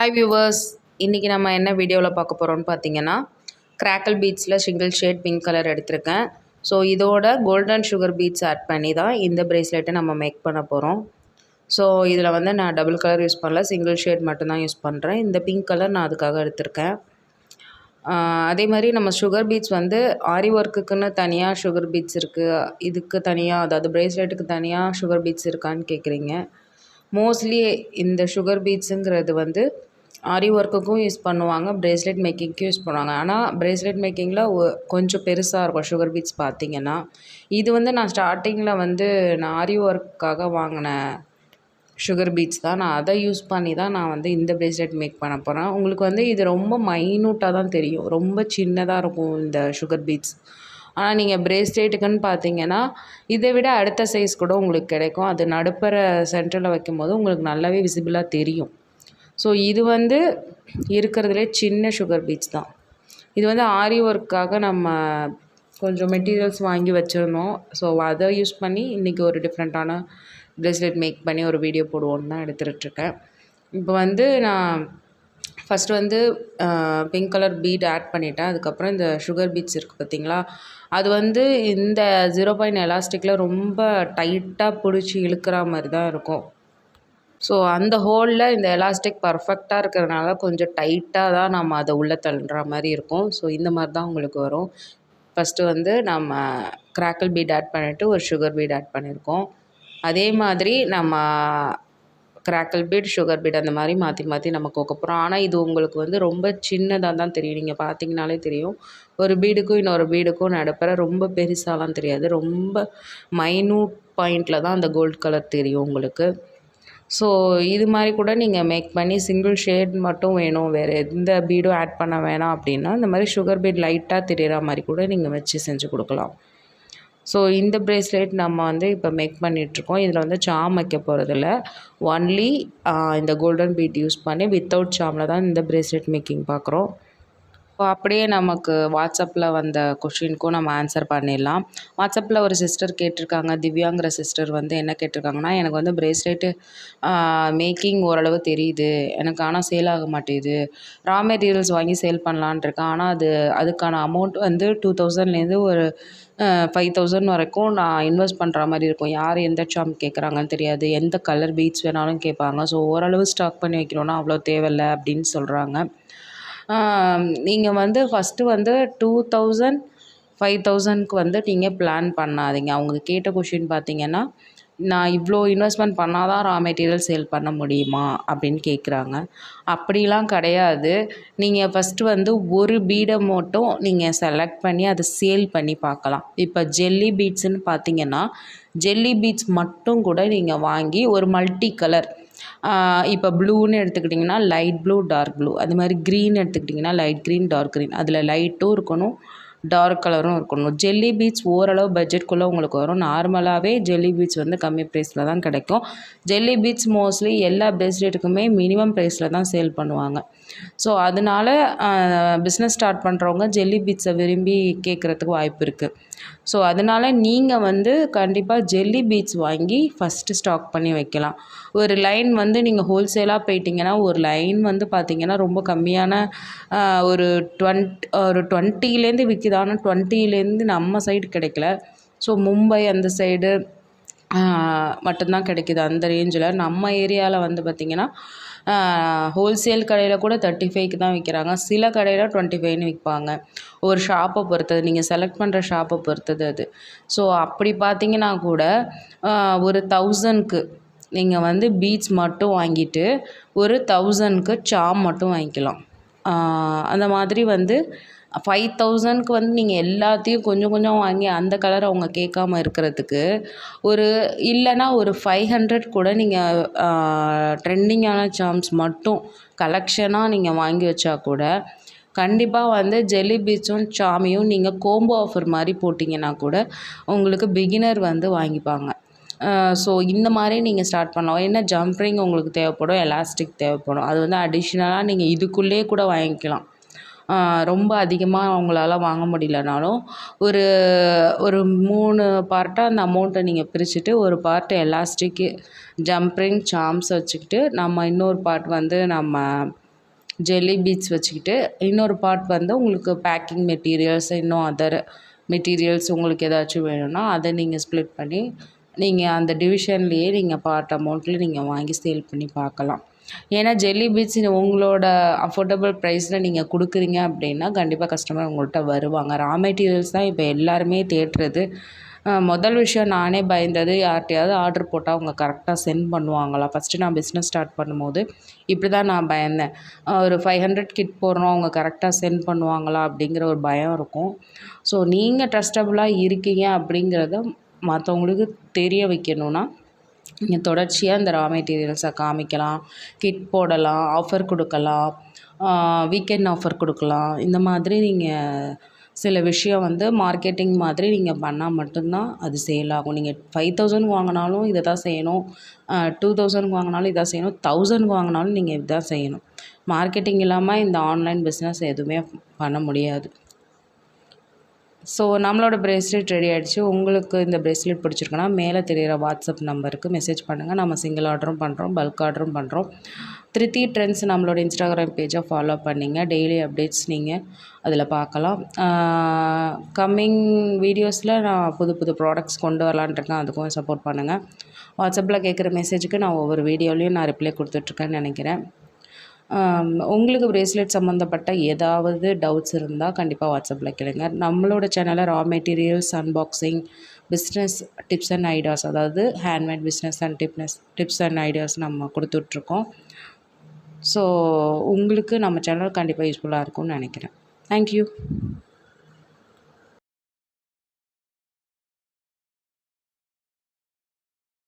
Hi viewers இன்றைக்கி நம்ம என்ன வீடியோவில் பார்க்க போகிறோம்னு பார்த்தீங்கன்னா கிராக்கல் பீட்ஸில் சிங்கிள் ஷேட் பிங்க் கலர் எடுத்திருக்கேன். ஸோ இதோட கோல்டன் சுகர் பீட்ஸ் ஆட் பண்ணி தான் இந்த ப்ரேஸ்லெட்டை நம்ம மேக் பண்ண போகிறோம் ஸோ இதில் வந்து நான் டபுள் கலர் யூஸ் பண்ணல சிங்கிள் ஷேட் மட்டும்தான் யூஸ் பண்ணுறேன் இந்த பிங்க் கலர் நான் அதுக்காக எடுத்திருக்கேன். அதே மாதிரி நம்ம சுகர் பீட்ஸ் வந்து ஆரி ஒர்க்குக்குன்னு தனியாக சுகர் பீட்ஸ் இருக்குது இதுக்கு தனியாக அதாவது ப்ரேஸ்லெட்டுக்கு தனியாக சுகர் பீட்ஸ் இருக்கான்னு கேட்குறீங்க மோஸ்ட்லி இந்த சுகர் பீட்ஸுங்கிறது வந்து ஆரி ஒர்க்குக்கும் யூஸ் பண்ணுவாங்க ப்ரேஸ்லெட் மேக்கிங்க்கும் யூஸ் பண்ணுவாங்க. ஆனால் ப்ரேஸ்லெட் மேக்கிங்கில் கொஞ்சம் பெருசாக இருக்கும் சுகர் பீட்ஸ் பார்த்தீங்கன்னா இது வந்து நான் ஸ்டார்டிங்கில் வந்து நான் ஆரி ஒர்க்காக வாங்கின சுகர் பீட்ஸ் தான். நான் அதை யூஸ் பண்ணி தான் நான் வந்து இந்த ப்ரேஸ்லெட் மேக் பண்ண போகிறேன் உங்களுக்கு வந்து இது ரொம்ப மைனூட்டாக தான் தெரியும். ரொம்ப சின்னதாக இருக்கும் இந்த சுகர் பீட்ஸ் ஆனால் நீங்கள் ப்ரேஸ்லெட்டுக்குன்னு பார்த்தீங்கன்னா இதை விட அடுத்த சைஸ் கூட உங்களுக்கு கிடைக்கும். அது நடுப்புற சென்டரில் வைக்கும்போது உங்களுக்கு நல்லாவே விசிபிளாக தெரியும். ஸோ இது வந்து இருக்கிறதுலே சின்ன சுகர் பீச் தான். இது வந்து ஆரி ஒர்க்காக நம்ம கொஞ்சம் மெட்டீரியல்ஸ் வாங்கி வச்சுருந்தோம். ஸோ அதை யூஸ் பண்ணி இன்றைக்கி ஒரு டிஃப்ரெண்ட்டான ப்ரெஸ்லெட் மேக் பண்ணி ஒரு வீடியோ போடுவோன்னு தான் எடுத்துகிட்ருக்கேன் இப்போ வந்து நான் ஃபஸ்ட்டு வந்து பிங்க் கலர் பீட் ஆட் பண்ணிட்டேன். அதுக்கப்புறம் இந்த சுகர் பீட்ஸ் இருக்குது பார்த்தீங்களா? அது வந்து இந்த ஜீரோ பாயிண்ட் எலாஸ்டிக்கில் ரொம்ப டைட்டாக பிடிச்சி இழுக்கிற மாதிரி தான் இருக்கும். ஸோ அந்த ஹோலில் இந்த எலாஸ்டிக் பர்ஃபெக்டாக இருக்கிறதுனால கொஞ்சம் டைட்டாக தான் நம்ம அதை உள்ளே தள்ளுற மாதிரி இருக்கும். ஸோ இந்த மாதிரி தான் உங்களுக்கு வரும். ஃபஸ்ட்டு வந்து நம்ம கிராக்கிள் பீட் ஆட் பண்ணிவிட்டு ஒரு சுகர் பீட் ஆட் பண்ணியிருக்கோம். அதே மாதிரி நம்ம கிராக்கிள் பீட் சுகர் பீட் அந்த மாதிரி மாற்றி மாற்றி நம்ம கோக்க போகிறோம் ஆனால் இது உங்களுக்கு வந்து ரொம்ப சின்னதாக தான் தெரியும். நீங்கள் பார்த்தீங்கனாலே தெரியும். ஒரு பீடுக்கும் இன்னொரு பீடுக்கும் நடப்புற ரொம்ப பெருசாலாம் தெரியாது. ரொம்ப மைனூட் பாயிண்டில் தான் அந்த கோல்ட் கலர் தெரியும் உங்களுக்கு. ஸோ இது மாதிரி கூட நீங்கள் மேக் பண்ணி சிங்கிள் ஷேட் மட்டும் வேணும். வேறு எந்த பீடும் ஆட் பண்ண வேணாம் அப்படின்னா இந்த மாதிரி சுகர் பீட் லைட்டாக தெரிகிற மாதிரி கூட நீங்கள் வச்சு செஞ்சு கொடுக்கலாம். ஸோ இந்த ப்ரேஸ்லெட் நம்ம வந்து இப்போ மேக் பண்ணிகிட்ருக்கோம் இதில் வந்து சாம் வைக்க போகிறதில்ல ஒன்லி இந்த கோல்டன் பீட் யூஸ் பண்ணி வித்தவுட் சாமில் தான் இந்த ப்ரேஸ்லெட் மேக்கிங் பார்க்குறோம். இப்போ அப்படியே நமக்கு வாட்ஸ்அப்பில் வந்த கொஷினுக்கும் நம்ம ஆன்சர் பண்ணிடலாம். வாட்ஸ்அப்பில் ஒரு சிஸ்டர் கேட்டிருக்காங்க திவ்யாங்கிற சிஸ்டர் வந்து என்ன கேட்டிருக்காங்கன்னா எனக்கு வந்து ப்ரேஸ்லெட்டு மேக்கிங் ஓரளவு தெரியுது. எனக்கு ஆனால் சேல் ஆக மாட்டேங்குது. ரா மெட்டீரியல்ஸ் வாங்கி சேல் பண்ணலான் இருக்கேன். ஆனால் அது அதுக்கான அமௌண்ட் வந்து டூ தௌசண்ட்லேருந்து ஒரு ஃபைவ் தௌசண்ட் வரைக்கும் நான் இன்வெஸ்ட் பண்ணுற மாதிரி இருக்கும். யார் எந்த ஷாம் கேட்குறாங்கன்னு தெரியாது. எந்த கலர் பீட்ஸ் வேணாலும் கேட்பாங்க. ஸோ ஓரளவு ஸ்டாக் பண்ணி வைக்கணுன்னா அவ்வளோ தேவையில்ல அப்படின்னு சொல்கிறாங்க நீங்கள் வந்து ஃபஸ்ட்டு வந்து டூ தௌசண்ட் ஃபைவ் தௌசண்ட்க்கு வந்து நீங்கள் பிளான் பண்ணாதீங்க. அவங்க கேட்ட கொஷின் பார்த்தீங்கன்னா நான் இவ்வளோ இன்வெஸ்ட்மெண்ட் பண்ணால் தான் ரா மெட்டீரியல் சேல் பண்ண முடியுமா? அப்படின்னு கேட்குறாங்க அப்படிலாம் கிடையாது. நீங்கள் ஃபஸ்ட்டு வந்து ஒரு பீடை மட்டும் நீங்கள் செலக்ட் பண்ணி அதை சேல் பண்ணி பார்க்கலாம். இப்போ ஜெல்லி பீட்ஸுன்னு பார்த்தீங்கன்னா ஜெல்லி பீட்ஸ் மட்டும் கூட நீங்கள் வாங்கி ஒரு மல்டி கலர் இப்போ ப்ளூன்னு எடுத்துக்கிட்டிங்கன்னா லைட் ப்ளூ டார்க் ப்ளூ அது மாதிரி க்ரீன் எடுத்துக்கிட்டிங்கன்னா லைட் க்ரீன் டார்க் க்ரீன் அதில் லைட்டும் இருக்கணும் டார்க் கலரும் இருக்கணும். ஜெல்லி பீட்ஸ் ஓரளவு பட்ஜெட்குள்ளே உங்களுக்கு வரும். நார்மலாகவே ஜெல்லி பீட்ஸ் வந்து கம்மி ப்ரைஸில் தான் கிடைக்கும். ஜெல்லி பீட்ஸ் மோஸ்ட்லி எல்லா ப்ரேஸ்லெட்டுக்குமே மினிமம் ப்ரைஸில் தான் சேல் பண்ணுவாங்க. ஸோ அதனால பிஸ்னஸ் ஸ்டார்ட் பண்ணுறவங்க ஜெல்லி பீட்ஸை விரும்பி கேட்குறதுக்கு வாய்ப்பு இருக்குது ஸோ அதனால் நீங்கள் வந்து கண்டிப்பாக ஜெல்லி பீட்ஸ் வாங்கி ஃபஸ்ட்டு ஸ்டாக் பண்ணி வைக்கலாம். ஒரு லைன் வந்து நீங்கள் ஹோல்சேலாக போயிட்டிங்கன்னா ஒரு லைன் வந்து பார்த்திங்கன்னா ரொம்ப கம்மியான ஒரு டுவெண்ட் ஒரு டுவெண்ட்டிலேருந்து விற்கிது ஆனால் டுவெண்ட்டிலேருந்து நம்ம சைடு கிடைக்கல. ஸோ மும்பை அந்த சைடு மட்டும்தான் கிடைக்கிது. அந்த ரேஞ்சில் நம்ம ஏரியாவில் வந்து பார்த்திங்கன்னா ஹோல்சேல் கடையில் கூட தேர்ட்டி ஃபைவ்க்கு தான் விற்கிறாங்க சில கடையில் டுவெண்ட்டி ஃபைவ்னு விற்பாங்க ஒரு ஷாப்பை பொறுத்தது நீங்கள் செலக்ட் பண்ணுற ஷாப்பை பொறுத்தது அது. ஸோ அப்படி பார்த்தீங்கன்னா கூட ஒரு தௌசண்ட்க்கு நீங்கள் வந்து பீட்ஸ் மட்டும் வாங்கிட்டு ஒரு தௌசண்ட்க்கு சாம் மட்டும் வாங்கிக்கலாம். அந்த மாதிரி வந்து ஃபைவ் தௌசண்ட்க்கு வந்து நீங்கள் எல்லாத்தையும் கொஞ்சம் கொஞ்சம் வாங்கி அந்த கலர் அவங்க கேட்காம இருக்கிறதுக்கு ஒரு இல்லைன்னா ஒரு ஃபைவ் ஹண்ட்ரட் கூட நீங்கள் ட்ரெண்டிங்கான சாம்ஸ் மட்டும் கலெக்ஷனாக நீங்கள் வாங்கி வச்சா கூட கண்டிப்பாக வந்து ஜெல்லி பீச்சும் சாமியும் நீங்கள் கோம்போ ஆஃபர் மாதிரி போட்டிங்கன்னா கூட உங்களுக்கு பிகினர் வந்து வாங்கிப்பாங்க. ஸோ இந்த மாதிரி நீங்கள் ஸ்டார்ட் பண்ணலாம். என்ன ஜம்ப்ரிங் உங்களுக்கு தேவைப்படும்? எலாஸ்டிக் தேவைப்படும். அது வந்து அடிஷ்னலாக நீங்கள் இதுக்குள்ளேயே கூட வாங்கிக்கலாம். ரொம்ப அதிகமாக அவங்களால வாங்க முடியலனாலும் ஒரு ஒரு மூணு பார்ட்டாக அந்த அமௌண்ட்டை நீங்கள் பிரிச்சுட்டு ஒரு பார்ட் எலாஸ்டிக்கு ஜம்ப்ரிங் சாம்ஸ் வச்சுக்கிட்டு நம்ம இன்னொரு பார்ட் வந்து நம்ம ஜெல்லி பீட்ஸ் வச்சுக்கிட்டு இன்னொரு பார்ட் வந்து உங்களுக்கு பேக்கிங் மெட்டீரியல்ஸ் இன்னும் அதர் மெட்டீரியல்ஸ் உங்களுக்கு ஏதாச்சும் வேணும்னா அதை நீங்கள் ஸ்ப்ளிட் பண்ணி நீங்கள் அந்த டிவிஷன்லேயே நீங்கள் பார்ட் அமௌண்ட்டில் நீங்கள் வாங்கி சேல் பண்ணி பார்க்கலாம். ஏன்னா ஜெல்லி பீச் உங்களோட அஃபோர்டபுள் ப்ரைஸில் நீங்கள் கொடுக்குறீங்க அப்படின்னா கண்டிப்பாக கஸ்டமர் உங்கள்கிட்ட வருவாங்க. ரா மெட்டீரியல்ஸ் தான் இப்போ எல்லாருமே தேடுறது. முதல் விஷயம் நானே பயந்தது யார்கிட்டையாவது ஆர்டர் போட்டால் அவங்க கரெக்டாக சென்ட் பண்ணுவாங்களா? ஃபஸ்ட்டு நான் பிஸ்னஸ் ஸ்டார்ட் பண்ணும்போது இப்படி தான் நான் பயந்தேன். ஒரு ஃபைவ் ஹண்ட்ரட் கிட் போடுறோம் அவங்க கரெக்டாக சென்ட் பண்ணுவாங்களா? அப்படிங்கிற ஒரு பயம் இருக்கும். ஸோ நீங்கள் ட்ரஸ்டபுளாக இருக்கீங்க அப்படிங்கிறத மற்றவங்களுக்கு தெரிய வைக்கணுன்னா நீங்கள் தொடர்ச்சியாக இந்த ரா மெட்டீரியல்ஸை காமிக்கலாம். கிட் போடலாம் ஆஃபர் கொடுக்கலாம். வீக்கெண்ட் ஆஃபர் கொடுக்கலாம். இந்த மாதிரி நீங்கள் சில விஷயம் வந்து மார்க்கெட்டிங் மாதிரி நீங்கள் பண்ணால் மட்டும்தான் அது சேல் ஆகும். நீங்கள் ஃபைவ் தௌசண்ட் வாங்கினாலும் இதை தான் செய்யணும். டூ தௌசண்ட் வாங்கினாலும் இதான் செய்யணும். தௌசண்ட் வாங்கினாலும் நீங்கள் இதுதான் செய்யணும். மார்க்கெட்டிங் இல்லாமல் இந்த ஆன்லைன் பிஸ்னஸ் எதுவுமே பண்ண முடியாது. ஸோ நம்மளோட ப்ரேஸ்லெட் ரெடி ஆகிடுச்சு உங்களுக்கு இந்த ப்ரேஸ்லெட் பிடிச்சிருக்குன்னா மேலே தெரிகிற வாட்ஸ்அப் நம்பருக்கு மெசேஜ் பண்ணுங்கள் நம்ம சிங்கிள் ஆர்டரும் பண்ணுறோம் பல்க் ஆர்டரும் பண்ணுறோம் திருத்தி ட்ரெண்ட்ஸ் நம்மளோட இன்ஸ்டாகிராம் பேஜை ஃபாலோ பண்ணிங்க. டெய்லி அப்டேட்ஸ் நீங்கள் அதில் பார்க்கலாம். கம்மிங் வீடியோஸில் நான் புது புது ப்ராடக்ட்ஸ் கொண்டு வரலான்ட்ருக்கேன் அதுக்கும் சப்போர்ட் பண்ணுங்கள் வாட்ஸ்அப்பில் கேட்குற மெசேஜுக்கு நான் ஒவ்வொரு வீடியோலையும் நான் ரிப்ளை கொடுத்துட்ருக்கேன்னு நினைக்கிறேன். உங்களுக்கு ப்ரேஸ்லெட் சம்மந்தப்பட்ட ஏதாவது டவுட்ஸ் இருந்தால் கண்டிப்பாக வாட்ஸ்அப்பில் கேளுங்க. நம்மளோட சேனலில் raw materials unboxing business tips and ideas அதாவது ஹேண்ட்மேட் பிஸ்னஸ் அண்ட் டிப்னஸ் டிப்ஸ் அண்ட் ஐடியாஸ் நம்ம கொடுத்துட்ருக்கோம். ஸோ உங்களுக்கு நம்ம சேனல் கண்டிப்பாக யூஸ்ஃபுல்லாக இருக்கும்னு நினைக்கிறேன். தேங்க்யூ